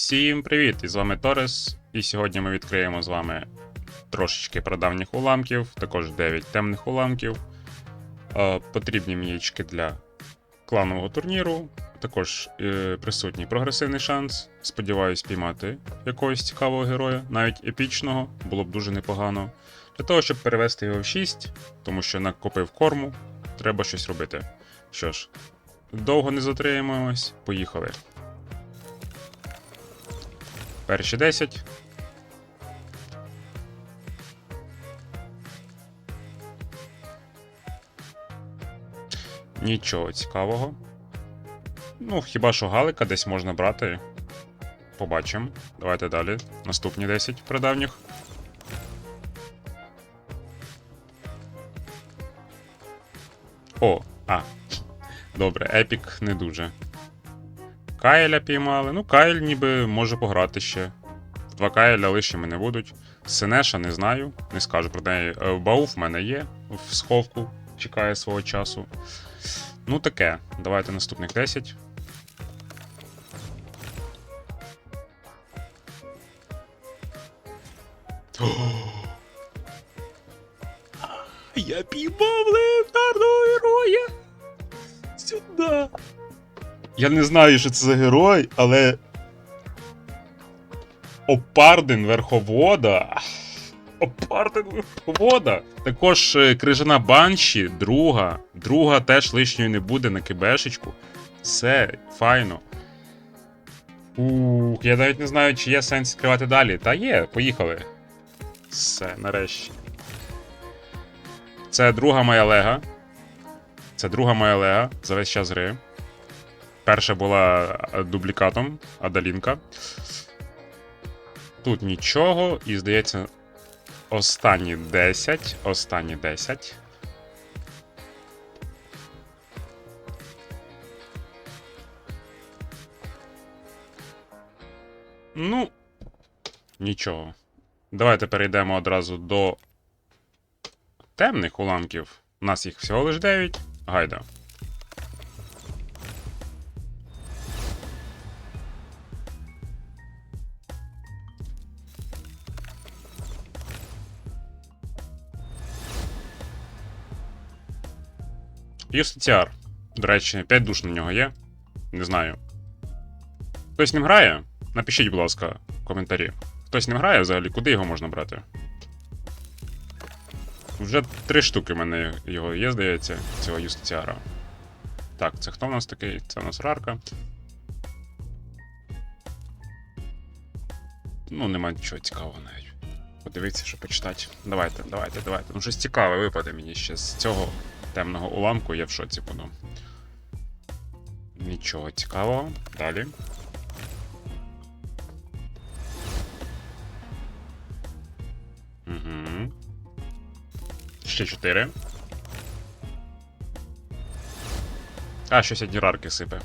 Всім привіт! І з вами Торес. І сьогодні ми відкриємо з вами трошечки прадавніх уламків, також 9 темних уламків. Е, потрібні мієчки для кланового турніру. Також е, присутній прогресивний шанс. Сподіваюсь піймати якогось цікавого героя, навіть епічного, було б дуже непогано. Для того, щоб перевести його в 6, тому що накопив корму, треба щось робити. Що ж, довго не затримуємось, поїхали. Перші 10. Нічого цікавого. Ну, хіба що галика десь можна брати. Побачимо. Давайте далі. Наступні 10 прадавніх. О, а. Добре, епік не дуже. Кайля піймали. Ну, Кайль ніби може пограти ще. Два Кайля лишніми не будуть. Синеша не знаю, не скажу про неї. Е, Бауф в мене є в сховку, чекає свого часу. Ну таке. Давайте наступних 10. Я піймав легендарного героя! Сюди! Я не знаю, що це за герой, але. Опардин Верховода. Опардин Верховода. Також е, крижана банші, друга. Друга теж лишньої не буде на кибешечку. Все, файно. Ух, я навіть не знаю, чи є сенс відкривати далі. Та є, поїхали. Все, нарешті. Це друга моя лега. Це друга моя лега за весь час гри. Перша була е, дублікатом Адалінка. Тут нічого, і здається, останні 10. Останні 10. Ну, нічого. Давайте перейдемо одразу до темних уламків. У нас їх всього лише 9. Гайда. Юстиціар. До речі, 5 душ на нього є. Не знаю. Хтось ним грає? Напишіть, будь ласка, в коментарі. Хтось ним грає взагалі, куди його можна брати? Вже три штуки в мене його є, здається, цього юстиціара. Так, це хто в нас такий? Це у нас рарка. Ну, нема нічого цікавого навіть. Подивіться, що почитати. Давайте, давайте, давайте. Ну, щось цікаве випаде мені ще з цього темного уламку, я в шоці буду. Нічого цікавого. Далі. Угу. Ще 4. А, щось одні рарки сипе.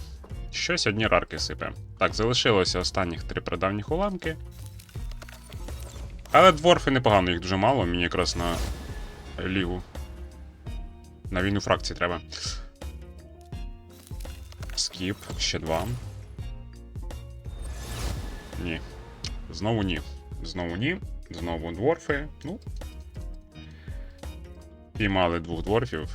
Щось одні рарки сипе. Так, залишилося останніх три прадавніх уламки. Але дворфи непогано, їх дуже мало, мені якраз на лігу. На війну фракції треба. Скіп, ще два. Ні. Знову ні. Знову ні. Знову дворфи. Ну. Піймали двох дворфів.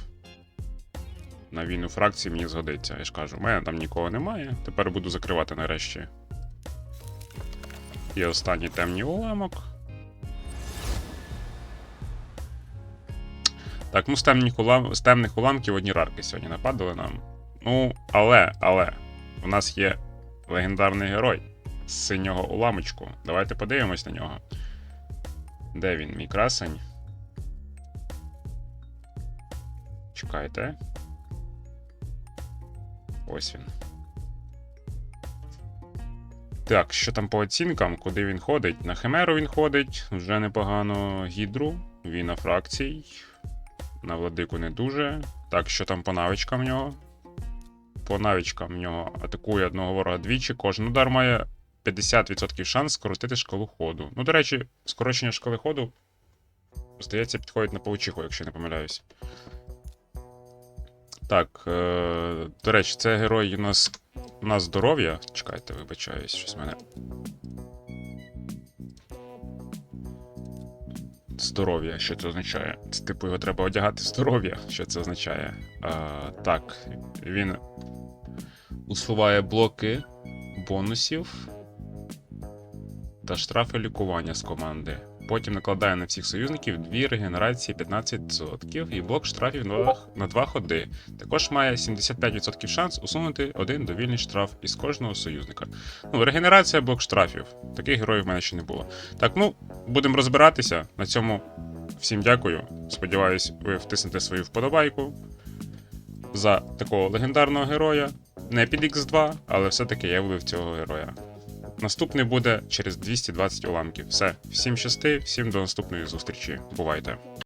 На війну фракції мені згодиться. Я ж кажу, у мене там нікого немає. Тепер буду закривати нарешті. І останній темний уламок. Так, ну з темних, улам... з темних уламків одні рарки сьогодні нападали нам. Ну, але, але, у нас є легендарний герой з синього уламочку. Давайте подивимось на нього. Де він, мій красень? Чекайте. Ось він. Так, що там по оцінкам, куди він ходить? На Химеру він ходить, вже непогано гідру, війна фракцій. На владику не дуже. Так, що там по навичкам в нього? По навичкам в нього атакує одного ворога двічі. Кожен удар має 50% шанс скоротити шкалу ходу. Ну, до речі, скорочення шкали ходу, здається, підходить на паучиху, якщо не помиляюсь. Так, е, до речі, це герой у нас на здоров'я. Чекайте, вибачаюсь, щось мене. Здоров'я, що це означає? Це, типу, його треба одягати здоров'я. Що це означає? А, так, він усуває блоки бонусів та штрафи лікування з команди. Потім накладає на всіх союзників дві регенерації 15% і блок штрафів на два- 2 ходи. Також має 75% шанс усунути один довільний штраф із кожного союзника. Ну, регенерація блок штрафів. Таких героїв в мене ще не було. Так, ну, будемо розбиратися. На цьому всім дякую. Сподіваюсь, ви втиснете свою вподобайку за такого легендарного героя. Не під X2, але все-таки я вбив цього героя. Наступний буде через 220 уламків. Все, всім щасти, всім до наступної зустрічі. Бувайте!